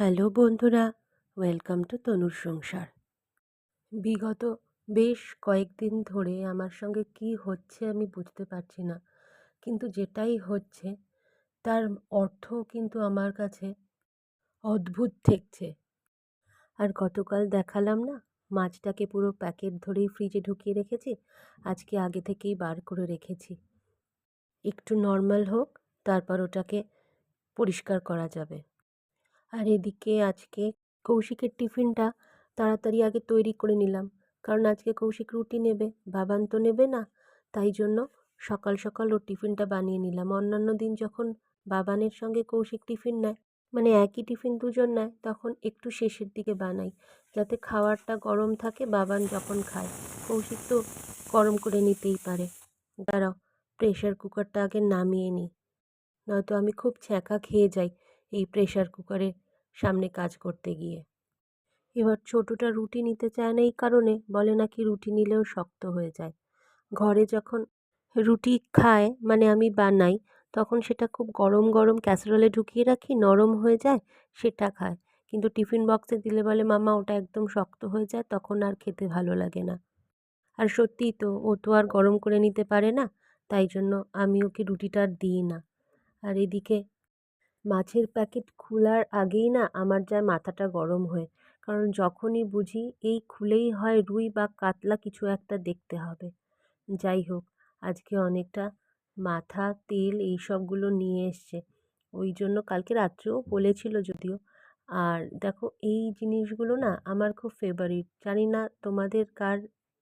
Hello বন্ধুরা, welcome to তনুর সংসার। বিগত বেশ কয়েকদিন ধরে আমার সঙ্গে কি হচ্ছে আমি বুঝতে পারছি না। কিন্তু যেটাই হচ্ছে, তার অর্থ কিন্তু আমার কাছে অদ্ভুত ঠেকছে। আর গতকাল দেখালাম না, মাছটাকে পুরো প্যাকেট ধরেই ফ্রিজে ঢুকিয়ে রেখেছি, আজকে আগে থেকেই বার করে রেখেছি। একটু নর্মাল হোক, তারপর ওটাকে পরিষ্কার করা যাবে। আর এদিকে আজকে কৌশিকের টিফিনটা তাড়াতাড়ি আগে তৈরি করে নিলাম। কারণ আজকে কৌশিক রুটি নেবে, বাবান তো নেবে না। তাই জন্য সকাল সকাল ওর টিফিনটা বানিয়ে নিলাম। অন্যান্য দিন যখন বাবানের সঙ্গে কৌশিক টিফিন নেয় মানে একই টিফিন দুজন নেয়, তখন একটু শেষের দিকে বানাই। যাতে খাওয়ারটা গরম থাকে, বাবান যখন খায়। কৌশিক তো গরম করে নিতেই পারে। দাঁড়াও প্রেশার কুকারটা আগে নামিয়ে নিই। নয়তো আমি খুব ছ্যাঁকা খেয়ে যাই এই প্রেশার কুকারের সামনে কাজ করতে গিয়ে। এবার ছোটোটা রুটি নিতে চায় না এই কারণে বলে নাকি রুটি নিলেও শক্ত হয়ে যায়। ঘরে যখন রুটি খায় মানে আমি বানাই, তখন সেটা খুব গরম গরম ক্যাসারোলে ঢুকিয়ে রাখি, নরম হয়ে যায়, সেটা খায়। কিন্তু টিফিন বক্সে দিলে বলে, মামা, ওটা একদম শক্ত হয়ে যায়, তখন আর খেতে ভালো লাগে না। আর সত্যিই তো, ও তো আর গরম করে নিতে পারে না, তাই জন্য আমি ওকে রুটিটা আর দিই না। আর এদিকে মাছের প্যাকেট খোলার আগেই না আমার যায় মাথাটা গরম হয়ে। কারণ যখনই বুঝি এই খুলেই হয় রুই বা কাতলা কিছু একটা দেখতে হবে। যাই হোক, আজকে অনেকটা মাথা, তেল এই সবগুলো নিয়ে এসছে। ওই জন্য কালকে রাত্রেও বলেছিল যদিও। আর দেখো এই জিনিসগুলো না আমার খুব ফেভারিট জানি না তোমাদের কার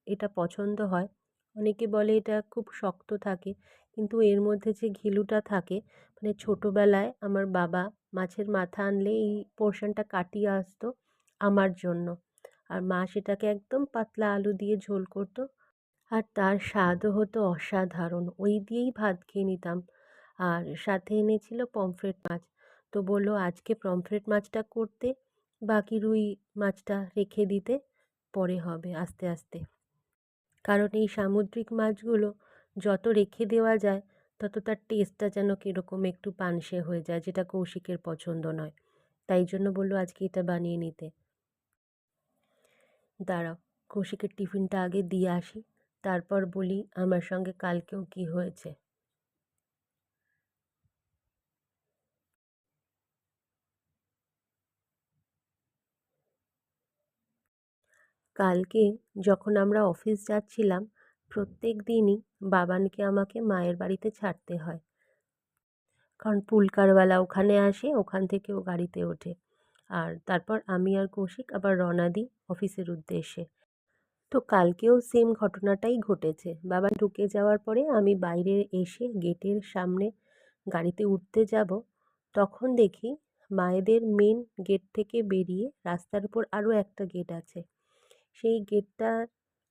এটা পছন্দ হয়। অনেকে বলে এটা খুব শক্ত থাকে। কিন্তু এর মধ্যে যে ঘিলুটা থাকে মানে ছোটোবেলায় আমার বাবা মাছের মাথা আনলে এই পোর্শনটা কাটিয়ে আসতো আমার জন্য। আর মা সেটাকে একদম পাতলা আলু দিয়ে ঝোল করতো। আর তার স্বাদও হতো অসাধারণ। ওই দিয়েই ভাত খেয়ে নিতাম। আর সাথে এনেছিল পমফ্রেট মাছ। তো বলল, আজকে পমফ্রেট মাছটা করতে, বাকি রুই মাছটা রেখে দিতে, পরে হবে আস্তে আস্তে। কারণ এই সামুদ্রিক মাছগুলো যত রেখে দেওয়া যায়, তত তার টেস্টটা যেন কীরকম একটু পানসে হয়ে যায়, যেটা কৌশিকের পছন্দ নয়। তাই জন্য বলল আজকে এটা বানিয়ে নিতে। দাঁড়াও, কৌশিকের টিফিনটা আগে দিয়ে আসি, তারপর বলি আমার সঙ্গে কালকেও কি হয়েছে। কালকে যখন আমরা অফিস যাচ্ছিলাম প্রত্যেক দিনই বাবানকে আমাকে মায়ের বাড়িতে ছাড়তে হয়। কারণ পুলকারওয়ালা ওখানে আসে, ওখান থেকে ও গাড়িতে ওঠে। আর তারপর আমি আর কৌশিক আবার রওনা দিই অফিসের উদ্দেশ্যে। তো কালকেও সেম ঘটনাটাই ঘটেছে। বাবা ঢুকে যাওয়ার পরে আমি বাইরে এসে গেটের সামনে গাড়িতে উঠতে যাব। তখন দেখি মায়েদের মেন গেট থেকে বেরিয়ে রাস্তার উপর আরও একটা গেট আছে। সেই গেটটার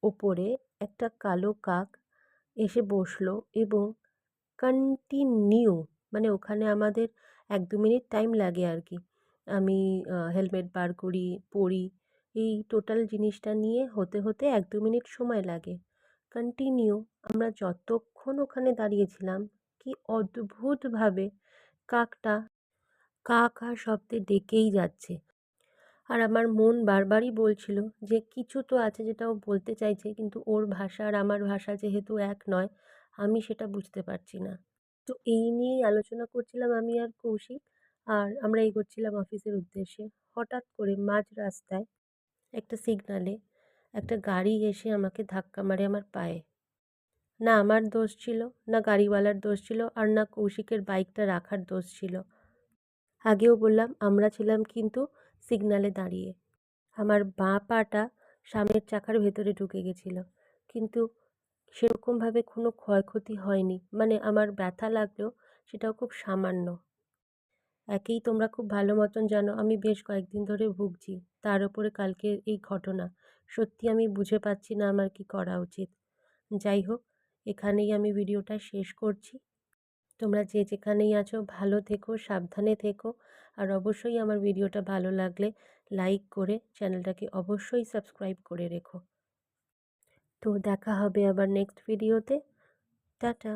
ওপরে একটা কালো কাক এসে বসল এবং কন্টিনিউ মানে ওখানে আমাদের এক দু মিনিট টাইম লাগে আর কি আমি হেলমেট বার করি, পরি, এই টোটাল জিনিসটা নিয়ে হতে হতে এক দু মিনিট সময় লাগে। কন্টিনিউ আমরা যতক্ষণ ওখানে দাঁড়িয়েছিলাম কি অদ্ভুতভাবে কাকটা কা কা শব্দে ডেকেই যাচ্ছে। আর আমার মন বারবারই বলছিল যে কিছু তো আছে যেটা ও বলতে চাইছে, কিন্তু ওর ভাষা আর আমার ভাষা যেহেতু এক নয়, আমি সেটা বুঝতে পারছি না। তো এই নিয়েই আলোচনা করছিলাম আমি আর কৌশিক, আর আমরা এগোচ্ছিলাম অফিসের উদ্দেশ্যে। হঠাৎ করে মাঝ রাস্তায় একটা সিগনালে একটা গাড়ি এসে আমাকে ধাক্কা মারে আমার পায়ে। না আমার দোষ ছিল, না গাড়িওয়ালার দোষ ছিল, আর না কৌশিকের বাইকটা রাখার দোষ ছিল। আগেও বললাম, আমরা ছিলাম কিন্তু সিগনালে দাঁড়িয়ে। আমার বাঁ পাটা সামনের চাকার ভেতরে ঢুকে গেছিল। কিন্তু সেরকমভাবে কোনো ক্ষয়ক্ষতি হয়নি। মানে আমার ব্যথা লাগলেও সেটাও খুব সামান্য। একেই তোমরা খুব ভালো মতন জানো, আমি বেশ কয়েকদিন ধরে ভুগছি। তার উপরে কালকের এই ঘটনা। সত্যি আমি বুঝে পাচ্ছি না আমার কি করা উচিত। যাই হোক, এখানেই আমি ভিডিওটা শেষ করছি। তোমরা যে যেখানেই আছো, ভালো থেকো, সাবধানে থেকো। আর অবশ্যই আমার ভিডিওটা ভালো লাগলে লাইক করে চ্যানেলটাকে অবশ্যই সাবস্ক্রাইব করে রেখো। তো দেখা হবে আবার নেক্সট ভিডিওতে। টাটা।